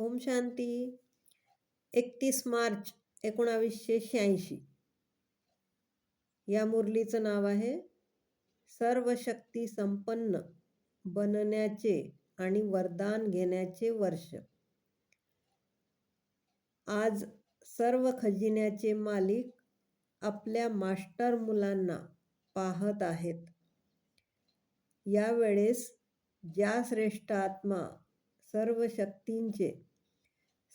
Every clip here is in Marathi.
ओम शांती. एकतीस मार्च एकोणावीसशे शहाऐंशी. या मुरलीचं नाव आहे सर्व शक्ती संपन्न बनण्याचे आणि वरदान घेण्याचे वर्ष. आज सर्व खजिन्याचे मालिक आपल्या मास्टर मुलांना पाहत आहेत. यावेळेस ज्या श्रेष्ठ आत्मा सर्व शक्तींचे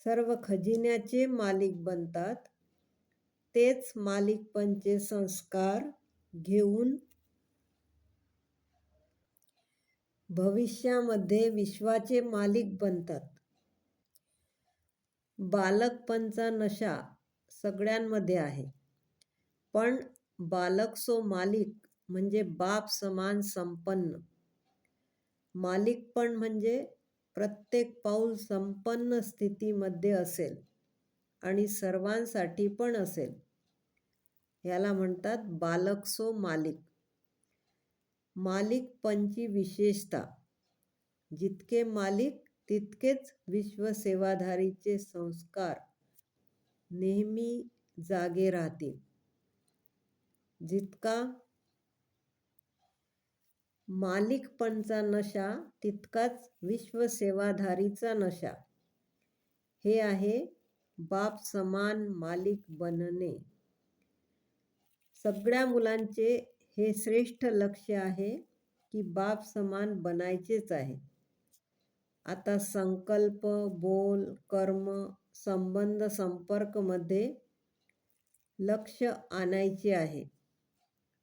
सर्व खजिन्याचे मालिक बनतात. तेच मालिकपणचे संस्कार घेऊन भविष्यामध्ये विश्वाचे मालिक बनतात. बालकपणचा नशा सगळ्यांमध्ये आहे. पण बालक सो मालिक म्हणजे बाप समान संपन्न. मालिकपण म्हणजे प्रत्येक पाऊल संपन्न स्थितीमध्ये असेल आणि सर्वांसाठी पण असेल. याला म्हणतात बालक सो मालिक. मालिकपणची विशेषता. जितके मालिक तितकेच विश्वसेवाधारीचे संस्कार नेहमी जागे राहतील. जितका मालिकपणचा नशा तितकाच विश्वसेवाधारीचा नशा. हे आहे बाप समान मालिक बनणे. सगळ्या मुलांचे हे श्रेष्ठ लक्ष आहे की बाप समान बनायचेच आहे आता संकल्प बोल कर्म संबंध संपर्कमध्ये लक्ष आणायचे आहे.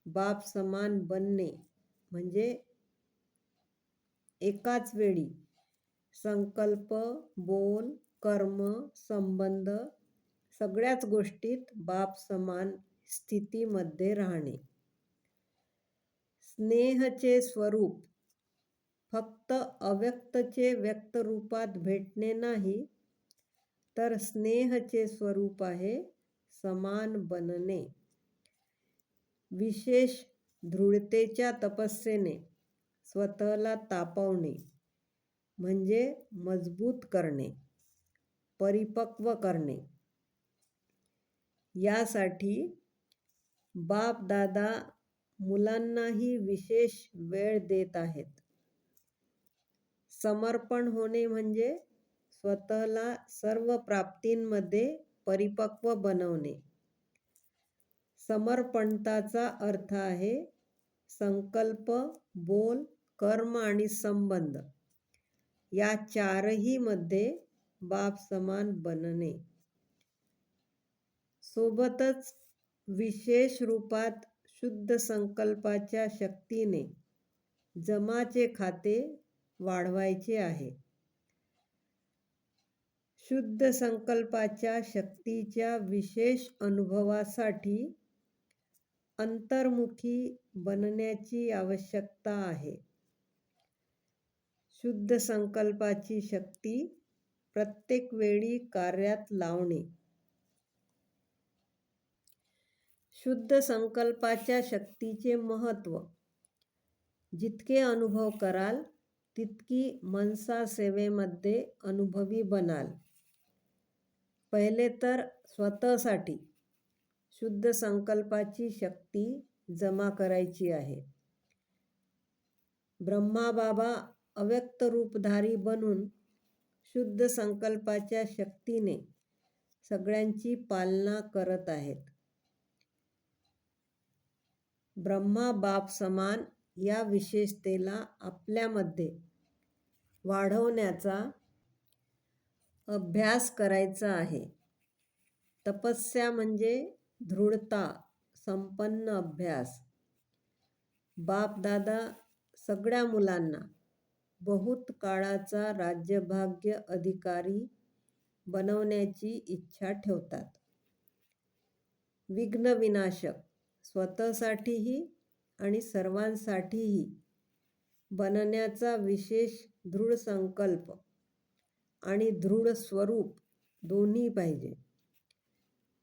बाप समान बनणे. म्हणजे एकाच वेळी संकल्प बोल कर्म संबंध सगळ्याच गोष्टीत बाप समान स्थितीमध्ये राहणे. स्नेहचे स्वरूप फक्त अव्यक्तचे व्यक्त रूपात भेटणे नाही तर स्नेहचे स्वरूप आहे समान बनणे. विशेष दृढतेच्या तपस्येने स्वतःला तापवणे म्हणजे मजबूत करणे परिपक्व करणे. यासाठी बाप दादा मुलांनाही विशेष वेळ देत आहेत. समर्पण होणे म्हणजे स्वतःला सर्व प्राप्तींमध्ये परिपक्व बनवणे. समर्पणताचा अर्थ आहे संकल्प बोल कर्म आणि संबंध. या चारही मध्ये बाप समान बनणे. सोबतच विशेष रूपात शुद्ध संकल्पाच्या शक्तीने जमाचे खाते वाढवायचे आहे. शुद्ध संकल्पाच्या शक्तीच्या विशेष अनुभवासाठी अंतर्मुखी बनण्याची आवश्यकता आहे. शुद्ध संकल्पाची शक्ती प्रत्येक वेळी कार्यात लावणे. शुद्ध संकल्पाच्या शक्तीचे महत्त्व. जितके अनुभव कराल तितकी मनसा सेवेमध्ये अनुभवी बनाल. पहिले तर स्वतःसाठी. शुद्ध संकल्पाची शक्ती जमा करायची आहे. ब्रह्माबाबा अव्यक्त रूपधारी बनून शुद्ध संकल्पाच्या शक्तीने सगळ्यांची पालना करत आहेत. ब्रह्मा बाप समान या विशेषतेला आपल्यामध्ये वाढवण्याचा अभ्यास करायचा आहे. तपस्या म्हणजे दृढता संपन्न अभ्यास. बापदादा सगळ्या मुलांना बहुत काळाचा राज्यभाग्य अधिकारी बनवण्याची इच्छा ठेवतात. विघ्न विनाशक स्वतःसाठीही आणि सर्वांसाठीही बनण्याचा विशेष दृढ संकल्प आणि दृढ स्वरूप दोन्ही पाहिजे.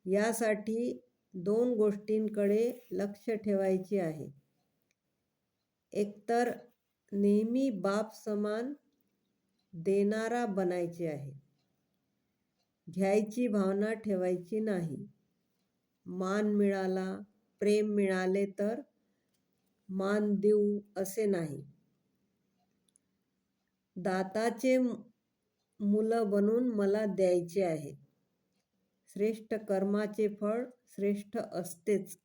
यासाठी दोन गोष्टींकडे लक्ष ठेवायचे आहे. एकतर नेहमी बाप समान देणारा बनायचे आहे. घ्यायची भावना ठेवायची नाही. मान मिळाला प्रेम मिळाले तर मान देऊ असे नाही. दाताचे मुलं बनून मला द्यायचे आहे. श्रेष्ठ कर्माचे फळ श्रेष्ठ असतेच.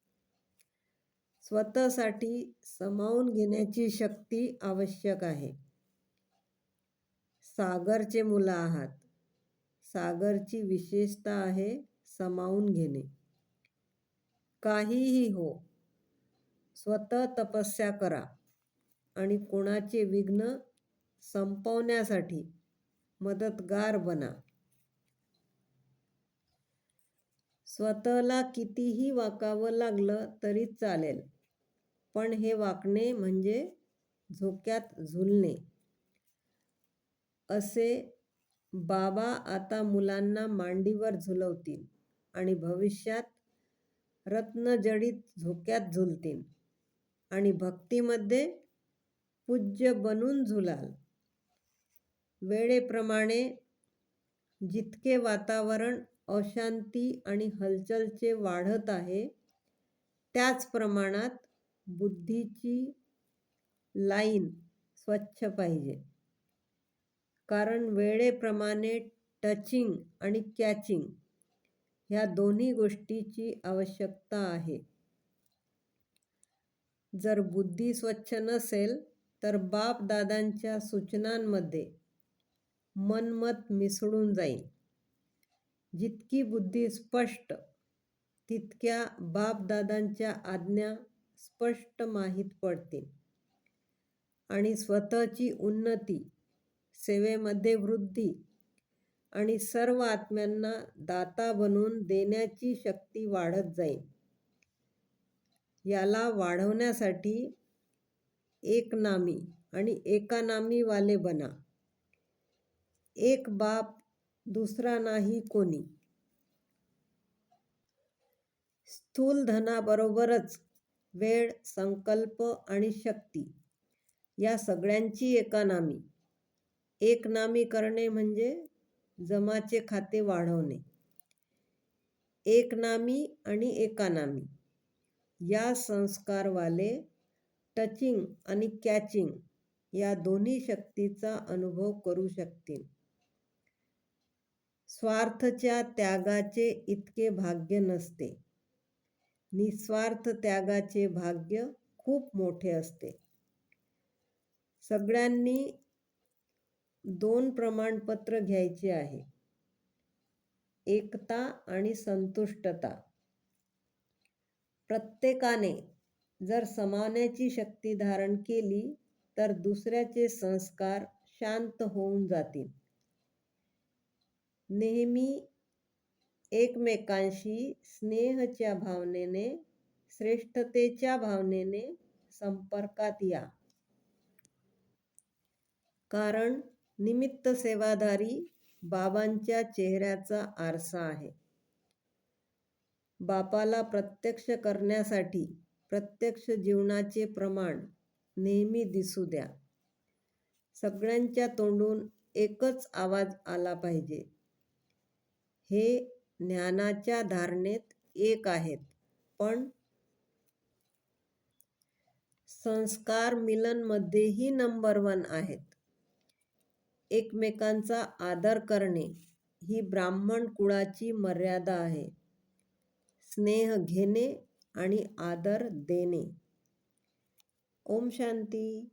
स्वतःसाठी समावून घेण्याची शक्ती आवश्यक आहे. सागरचे मुलं आहात. सागरची विशेषता आहे समावून घेणे. काहीही हो स्वतः तपस्या करा आणि कोणाचे विघ्न संपवण्यासाठी मदतगार बना. स्वतःला कितीही वाकावं लागलं तरी चालेल. पण हे वाकणे म्हणजे झोक्यात झुलणे. असे बाबा आता मुलांना मांडीवर झुलवतील आणि भविष्यात रत्नजडीत झोक्यात झुलतील आणि भक्तीमध्ये पूज्य बनून झुलाल. वेळेप्रमाणे जितके वातावरण अशांती आणि हलचलचे वाढत आहे. त्याच प्रमाणात बुद्धीची लाईन स्वच्छ पाहिजे. कारण वेळेप्रमाणे टचिंग आणि कॅचिंग ह्या दोन्ही गोष्टीची आवश्यकता आहे. जर बुद्धी स्वच्छ नसेल तर बाप दादांच्या सूचनांमध्ये मनमत मिसळून जाईल. जितकी बुद्धी स्पष्ट तितक्या बापदादांच्या आज्ञा स्पष्ट माहीत पडतील. आणि स्वतःची उन्नती सेवेमध्ये वृद्धी आणि सर्व आत्म्यांना दाता बनवून देण्याची शक्ती वाढत जाईल. याला वाढवण्यासाठी एक नामी आणि एकानामीवाले बना. एक बाप दुसरा नाही कोणी. स्थूल धनाबरोबरच वेळ संकल्प आणि शक्ती या सगळ्यांची एकानामी. एक नामी करणे म्हणजे जमाचे खाते वाढवणे. एक नामी आणि एकानामी. या संस्कारवाले टचिंग आणि कॅचिंग या दोन्ही शक्तीचा अनुभव करू शकतील. स्वार्थच्या त्यागाचे इतके भाग्य नसते. निस्वार्थ त्यागाचे भाग्य खूप मोठे असते. सगळ्यांनी दोन प्रमाणपत्र घ्यायचे आहे. एकता आणि संतुष्टता. प्रत्येकाने जर समावण्याची शक्ती धारण केली तर दुसऱ्याचे संस्कार शांत होऊन जातील. नेहमी एकमेकांशी स्नेहच्या भावनेने श्रेष्ठतेच्या भावनेने संपर्कात या. कारण निमित्त सेवाधारी बाबांच्या चेहऱ्याचा आरसा आहे. बापाला प्रत्यक्ष करण्यासाठी प्रत्यक्ष जीवनाचे प्रमाण नेहमी दिसू द्या. सगळ्यांच्या तोंडून एकच आवाज आला पाहिजे. हे ज्ञानाच्या धारणेत एक आहेत. पण संस्कार मिलनमध्येही नंबर वन आहेत. एकमेकांचा आदर करणे ही ब्राह्मण कुळाची मर्यादा आहे. स्नेह घेणे आणि आदर देणे. ओम शांती.